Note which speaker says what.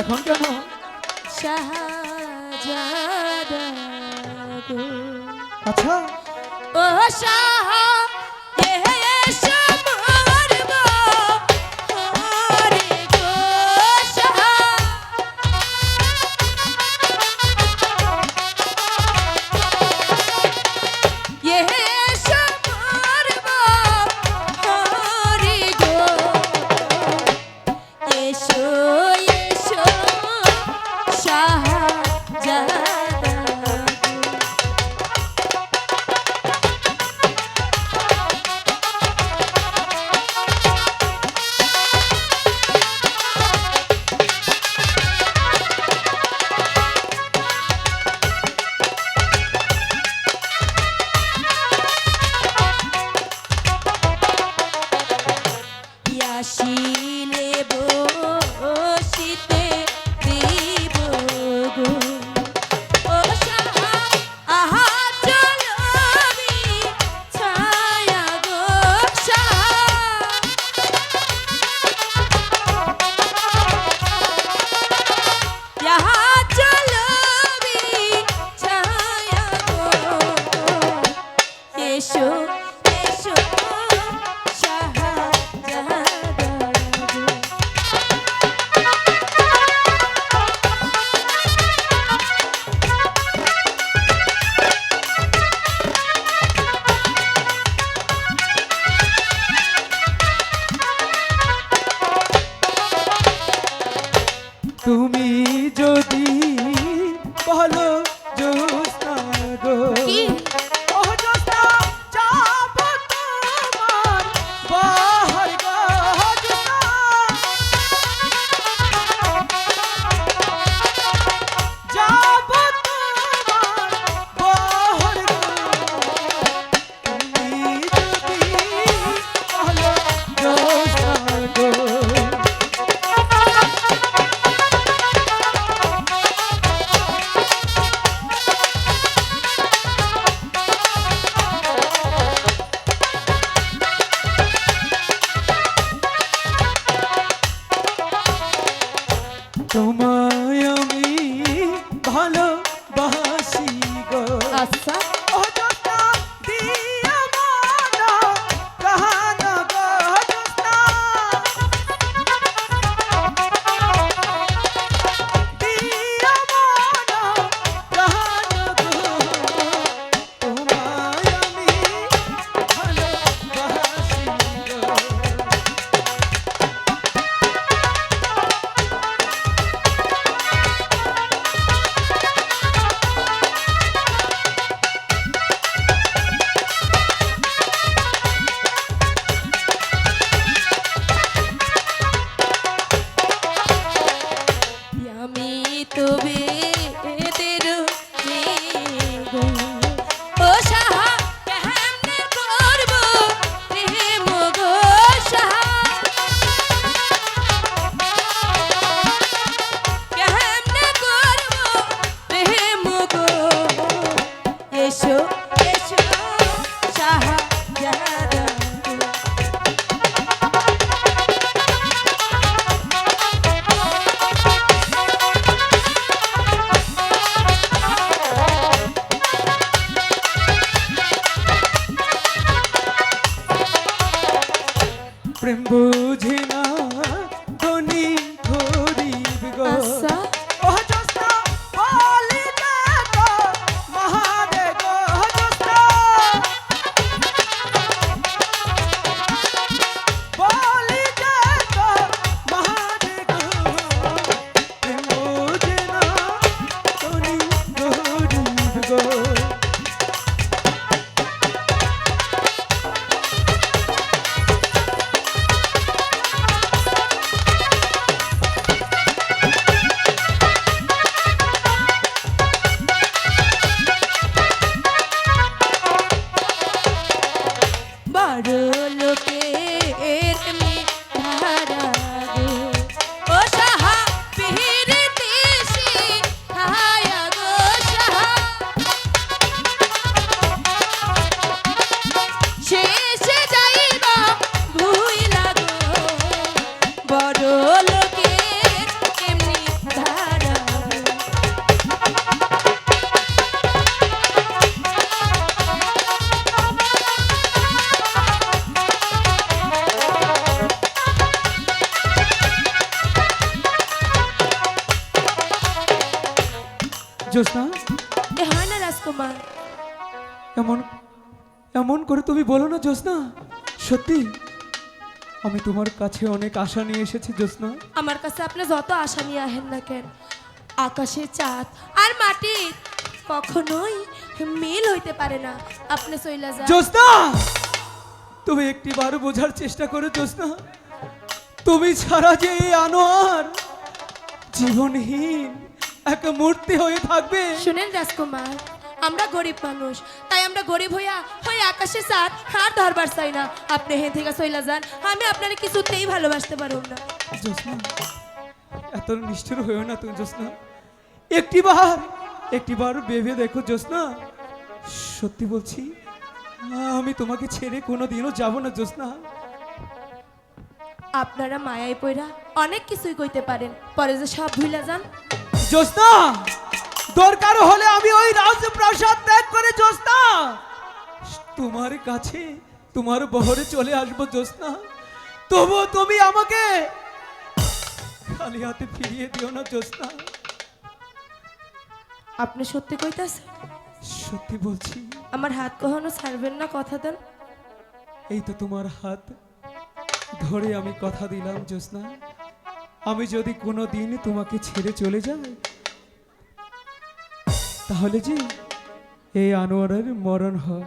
Speaker 1: এখন
Speaker 2: গো।
Speaker 1: আচ্ছা।
Speaker 2: ও শাহ প্রেম বুঝি না
Speaker 1: জ্যোৎস্না
Speaker 2: এ হয় না রাজকুমার।
Speaker 1: এমন এমন করে তুমি বলো না জ্যোৎস্না। সত্যি আমি তোমার কাছে অনেক আশা নিয়ে এসেছি জ্যোৎস্না।
Speaker 2: আমার কাছে আপনি যত আশা নিয়ে আহেন না কেন আকাশে চাঁদ আর মাটি কখনোই মিল হইতে পারে না। আপনি চইলা যান।
Speaker 1: জ্যোৎস্না! তুমি একটিবার বোঝার চেষ্টা করো জ্যোৎস্না। তুমি ছাড়া যে এই আনোয়ার জীবনহীন এক মূর্তি হয়ে থাকবে।
Speaker 2: শুনেন রাজকুমার আমরা গরিব মানুষ তাই আমরা গরিব হইয়া হই আকাশে চাঁদ আর ধরবার চাই না। আপনি হে থেকে চইলা যান আমি আপনার কিছুতেই ভালোবাসতে পারব না।
Speaker 1: জ্যোৎস্না এত নিষ্ঠুর হয়েও না তুমি জ্যোৎস্না। একটিবার একটিবার ভেবে দেখো জ্যোৎস্না। সত্যি বলছি আমি তোমাকে ছেড়ে কোনোদিনও যাব না জ্যোৎস্না।
Speaker 2: আপনারা মায়ায় পইরা অনেক কিছুই কইতে পারেন পরে যে সব ভুলা যান
Speaker 1: জ্যোৎস্না। দরকার হলে আমি ওই রাজপ্রাসাদ ত্যাগ করে জ্যোৎস্না। তোমার কাছে তোমার বহরে চলে আসব জ্যোৎস্না। তবু তুমি আমাকে খালি হাতে ফিরিয়ে দিও না জ্যোৎস্না।
Speaker 2: আপনি সত্যি কইতাছেন?
Speaker 1: সত্যি বলছি।
Speaker 2: আমার হাত কখনো ছাড়বেন না কথা দেন।
Speaker 1: এই তো তোমার হাত ধরে আমি কথা দিলাম জ্যোৎস্না। আমি যদি কোনো দিন তোমাকে ছেড়ে চলে যাই তাহলে যে এই আনোয়ারের মরণ হয়।